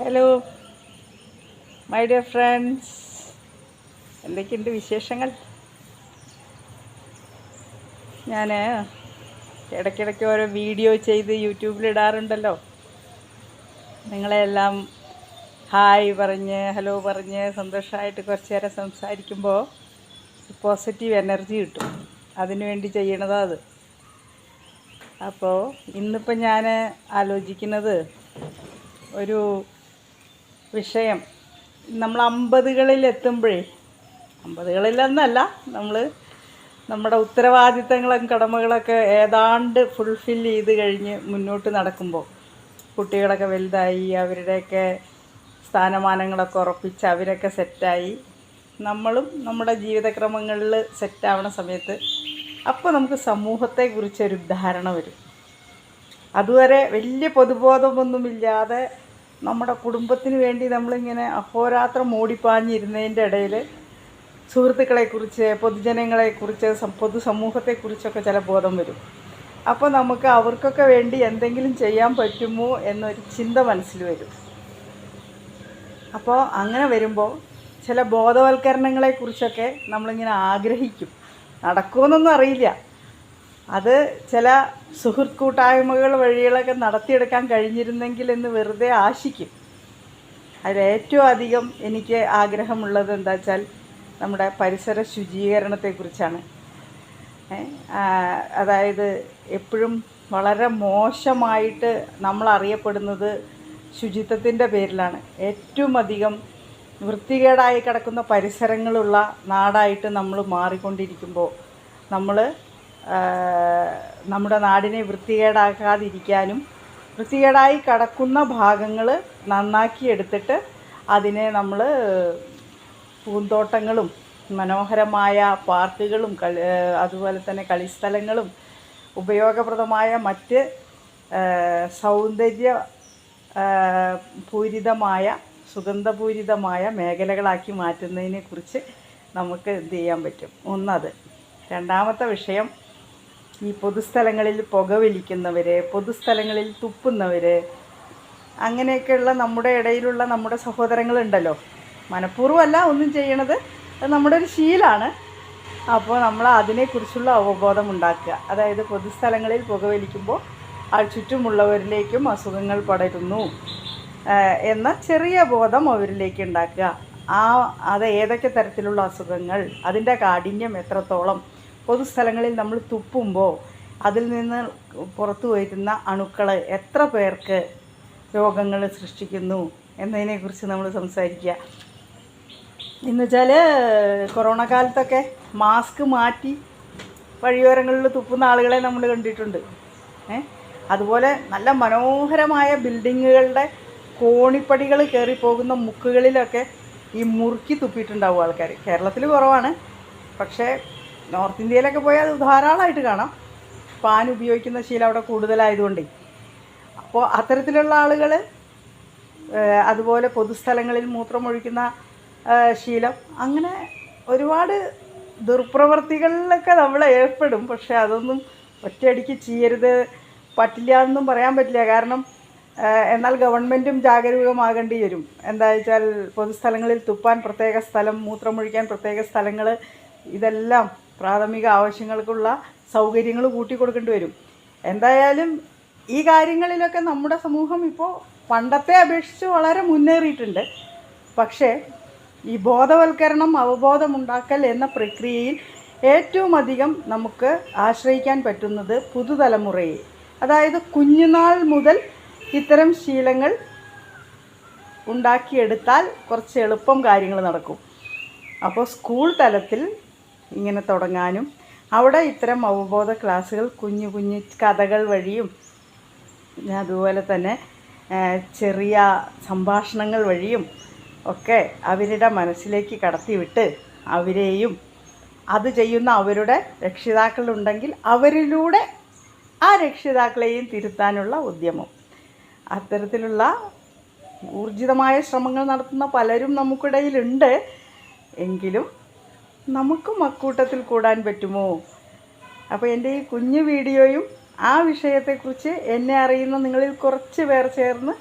Hello my dear friends എന്തൊക്കെയുണ്ട് വിശേഷങ്ങൾ? ഞാൻ ഇടയ്ക്കിടയ്ക്ക് ഓരോ വീഡിയോ ചെയ്ത് യൂട്യൂബിൽ ഇടാറുണ്ടല്ലോ. നിങ്ങളെല്ലാം ഹായ് പറഞ്ഞ് ഹലോ പറഞ്ഞ് സന്തോഷമായിട്ട് കുറച്ച് നേരം സംസാരിക്കുമ്പോൾ പോസിറ്റീവ് എനർജി കിട്ടും. അതിനുവേണ്ടി ചെയ്യണതാ അത്. അപ്പോൾ ഇന്നിപ്പോൾ ഞാൻ ആലോചിക്കുന്നത് ഒരു വിഷയം. നമ്മൾ അമ്പതുകളിൽ എത്തുമ്പോഴേ അമ്പതുകളിലെന്നല്ല നമ്മൾ നമ്മുടെ ഉത്തരവാദിത്തങ്ങളും കടമകളൊക്കെ ഏതാണ്ട് ഫുൾഫിൽ ചെയ്ത് കഴിഞ്ഞ് മുന്നോട്ട് നടക്കുമ്പോൾ കുട്ടികളൊക്കെ വലുതായി അവരുടെയൊക്കെ സ്ഥാനമാനങ്ങളൊക്കെ ഉറപ്പിച്ച് അവരൊക്കെ സെറ്റായി നമ്മളും നമ്മുടെ ജീവിതക്രമങ്ങളിൽ സെറ്റാവണ സമയത്ത് അപ്പോൾ നമുക്ക് സമൂഹത്തെക്കുറിച്ചൊരു ധാരണ വരും. അതുവരെ വലിയ പൊതുബോധമൊന്നുമില്ലാതെ നമ്മുടെ കുടുംബത്തിന് വേണ്ടി നമ്മളിങ്ങനെ അഹോരാത്രം ഓടിപ്പാഞ്ഞിരുന്നതിന്റെ ഇടയിൽ സുഹൃത്തുക്കളെക്കുറിച്ച് പൊതുജനങ്ങളെക്കുറിച്ച് പൊതുസമൂഹത്തെക്കുറിച്ചൊക്കെ ചില ബോധം വരും. അപ്പോൾ നമുക്ക് അവർക്കൊക്കെ വേണ്ടി എന്തെങ്കിലും ചെയ്യാൻ പറ്റുമോ എന്നൊരു ചിന്ത മനസ്സിൽ വരും. അപ്പോൾ അങ്ങനെ വരുമ്പോൾ ചില ബോധവൽക്കരണങ്ങളെക്കുറിച്ചൊക്കെ നമ്മളിങ്ങനെ ആഗ്രഹിക്കും. നടക്കുമെന്നൊന്നും അറിയില്ല. അത് ചില സുഹൃത്ത് കൂട്ടായ്മകൾ വഴികളൊക്കെ നടത്തിയെടുക്കാൻ കഴിഞ്ഞിരുന്നെങ്കിൽ എന്ന് വെറുതെ ആശിക്കും. അതിലേറ്റവും അധികം എനിക്ക് ആഗ്രഹമുള്ളത് എന്താ വെച്ചാൽ നമ്മുടെ പരിസര ശുചീകരണത്തെക്കുറിച്ചാണ്. അതായത് എപ്പോഴും വളരെ മോശമായിട്ട് നമ്മൾ അറിയപ്പെടുന്നത് ശുചിത്വത്തിന്റെ പേരിലാണ്. ഏറ്റവും അധികം വൃത്തികേടായി കിടക്കുന്ന പരിസരങ്ങളുള്ള നാടായിട്ട് നമ്മൾ മാറിക്കൊണ്ടിരിക്കുമ്പോൾ നമ്മൾ നമ്മുടെ നാടിനെ വൃത്തികേടാക്കാതിരിക്കാനും വൃത്തികേടായി കടക്കുന്ന ഭാഗങ്ങൾ നന്നാക്കിയെടുത്തിട്ട് അതിനെ നമ്മൾ പൂന്തോട്ടങ്ങളും മനോഹരമായ പാർക്കുകളും കളി അതുപോലെ തന്നെ കളിസ്ഥലങ്ങളും ഉപയോഗപ്രദമായ മറ്റ് സൗന്ദര്യ പൂരിതമായ സുഗന്ധപൂരിതമായ മേഖലകളാക്കി മാറ്റുന്നതിനെക്കുറിച്ച് നമുക്ക് എന്ത് ചെയ്യാൻ പറ്റും? ഒന്നത്. രണ്ടാമത്തെ വിഷയം ഈ പൊതുസ്ഥലങ്ങളിൽ പുകവലിക്കുന്നവർ പൊതുസ്ഥലങ്ങളിൽ തുപ്പുന്നവർ അങ്ങനെയൊക്കെയുള്ള നമ്മുടെ ഇടയിലുള്ള നമ്മുടെ സഹോദരങ്ങളുണ്ടല്ലോ. മനഃപൂർവമല്ല ഒന്നും ചെയ്യണത്. അത് നമ്മുടെ ഒരു ശീലമാണ് അപ്പോൾ നമ്മൾ അതിനെക്കുറിച്ചുള്ള അവബോധം ഉണ്ടാക്കുക അതായത് പൊതുസ്ഥലങ്ങളിൽ പുകവലിക്കുമ്പോൾ ആ ചുറ്റുമുള്ളവരിലേക്കും അസുഖങ്ങൾ പടരുന്നു. എന്ന ചെറിയ ബോധം അവരിലേക്ക് ഉണ്ടാക്കുക. ആ അത് ഏതൊക്കെ തരത്തിലുള്ള അസുഖങ്ങൾ അതിന്റെ കാഠിന്യം എത്രത്തോളം പൊതുസ്ഥലങ്ങളിൽ നമ്മൾ തുപ്പുമ്പോൾ അതിൽ നിന്ന് പുറത്തു വരുന്ന അണുക്കൾ എത്ര പേർക്ക് രോഗങ്ങൾ സൃഷ്ടിക്കുന്നു എന്നതിനെക്കുറിച്ച് നമ്മൾ സംസാരിക്കുക. എന്ന് വെച്ചാൽ കൊറോണ കാലത്തൊക്കെ മാസ്ക് മാറ്റി വഴിയോരങ്ങളിൽ തുപ്പുന്ന ആളുകളെ നമ്മൾ കണ്ടിട്ടുണ്ട്. അതുപോലെ നല്ല മനോഹരമായ ബിൽഡിങ്ങുകളുടെ കോണിപ്പടികൾ കയറി പോകുന്ന മുക്കുകളിലൊക്കെ ഈ മുറുക്കി തുപ്പിയിട്ടുണ്ടാവും ആൾക്കാർ കേരളത്തിൽ കുറവാണ്. പക്ഷേ നോർത്ത് ഇന്ത്യയിലൊക്കെ പോയാൽ ധാരാളമായിട്ട് കാണാം. പാൻ ഉപയോഗിക്കുന്ന ശീലം അവിടെ കൂടുതലായതുകൊണ്ടേ. അപ്പോൾ അത്തരത്തിലുള്ള ആളുകൾ അതുപോലെ പൊതുസ്ഥലങ്ങളിൽ മൂത്രമൊഴിക്കുന്ന ശീലം അങ്ങനെ ഒരുപാട് ദുർപ്രവർത്തികളിലൊക്കെ നമ്മൾ ഏർപ്പെടും. പക്ഷേ അതൊന്നും ഒറ്റയടിക്ക് ചെയ്യരുത് പറ്റില്ല എന്നും പറയാൻ പറ്റില്ല. കാരണം എന്നാൽ ഗവൺമെന്റും ജാഗരൂകമാകേണ്ടി വരും. എന്താ വെച്ചാൽ പൊതുസ്ഥലങ്ങളിൽ തുപ്പാൻ പ്രത്യേക സ്ഥലം മൂത്രമൊഴിക്കാൻ പ്രത്യേക സ്ഥലങ്ങൾ ഇതെല്ലാം പ്രാഥമിക ആവശ്യങ്ങൾക്കുള്ള സൗകര്യങ്ങൾ കൂട്ടിക്കൊടുക്കേണ്ടി വരും. എന്തായാലും ഈ കാര്യങ്ങളിലൊക്കെ നമ്മുടെ സമൂഹം ഇപ്പോൾ പണ്ടത്തെ അപേക്ഷിച്ച് വളരെ മുന്നേറിയിട്ടുണ്ട്. പക്ഷേ ഈ ബോധവൽക്കരണം അവബോധമുണ്ടാക്കൽ എന്ന പ്രക്രിയയിൽ ഏറ്റവും അധികം നമുക്ക് ആശ്രയിക്കാൻ പറ്റുന്നത് പുതുതലമുറയെ. അതായത് കുഞ്ഞുനാൾ മുതൽ ഇത്തരം ശീലങ്ങൾ ഉണ്ടാക്കിയെടുത്താൽ കുറച്ച് എളുപ്പം കാര്യങ്ങൾ നടക്കും. അപ്പോൾ സ്കൂൾ തലത്തിൽ ഇങ്ങനെ തുടങ്ങാനും. അവിടെ ഇത്തരം അവബോധ ക്ലാസ്സുകൾ കുഞ്ഞു കുഞ്ഞു കഥകൾ വഴിയും അതുപോലെ തന്നെ ചെറിയ സംഭാഷണങ്ങൾ വഴിയും ഒക്കെ അവരുടെ മനസ്സിലേക്ക് കടത്തിവിട്ട് അവരെയും അത് ചെയ്യുന്ന അവരുടെ രക്ഷിതാക്കളുണ്ടെങ്കിൽ അവരിലൂടെ ആ രക്ഷിതാക്കളെയും തിരുത്താനുള്ള ഉദ്യമം. അത്തരത്തിലുള്ള ഊർജിതമായ ശ്രമങ്ങൾ നടത്തുന്ന പലരും നമുക്കിടയിലുണ്ട്. എങ്കിലും നമുക്കും അക്കൂട്ടത്തിൽ കൂടാൻ പറ്റുമോ? അപ്പോൾ എന്റെ ഈ കുഞ്ഞു വീഡിയോയും ആ വിഷയത്തെക്കുറിച്ച് എന്നെ അറിയുന്ന നിങ്ങളിൽ കുറച്ച് പേർ ചേർന്ന്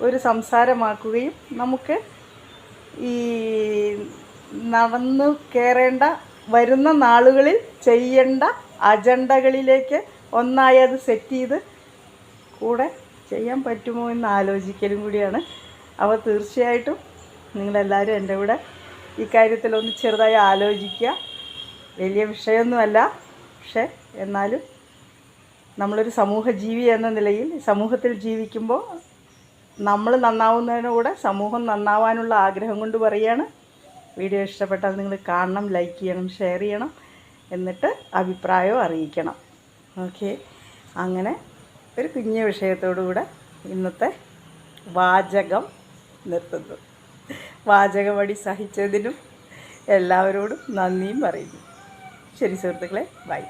ഒരു സംസാരമാക്കുകയും നമുക്ക് ഈ നടന്നു കയറേണ്ട വരുന്ന നാളുകളിൽ ചെയ്യേണ്ട അജണ്ടകളിലേക്ക് ഒന്നായി അത് സെറ്റ് ചെയ്ത് കൂടെ ചെയ്യാൻ പറ്റുമോ എന്ന് ആലോചിക്കലും കൂടിയാണ്. അപ്പോൾ തീർച്ചയായിട്ടും നിങ്ങളെല്ലാവരും എന്റെ കൂടെ ഈ കാര്യത്തിലൊന്ന് ചെറുതായി ആലോചിക്കുക. വലിയ വിഷയമൊന്നുമല്ല. പക്ഷേ എന്നാലും നമ്മളൊരു സമൂഹ ജീവി എന്ന നിലയിൽ സമൂഹത്തിൽ ജീവിക്കുമ്പോൾ നമ്മൾ നന്നാവുന്നതിനൂടെ സമൂഹം നന്നാവാനുള്ള ആഗ്രഹം കൊണ്ട് പറയുകയാണ്. വീഡിയോ ഇഷ്ടപ്പെട്ടാൽ നിങ്ങൾ കാണണം ലൈക്ക് ചെയ്യണം ഷെയർ ചെയ്യണം. എന്നിട്ട് അഭിപ്രായവും അറിയിക്കണം. ഓക്കെ? അങ്ങനെ ഒരു കുഞ്ഞു വിഷയത്തോടു കൂടെ ഇന്നത്തെ വാചകം നിർത്തുന്നു. വാചകമടി സഹിച്ചതിനും എല്ലാവരോടും നന്ദിയും പറയുന്നു. ശരി സുഹൃത്തുക്കളെ ബൈ.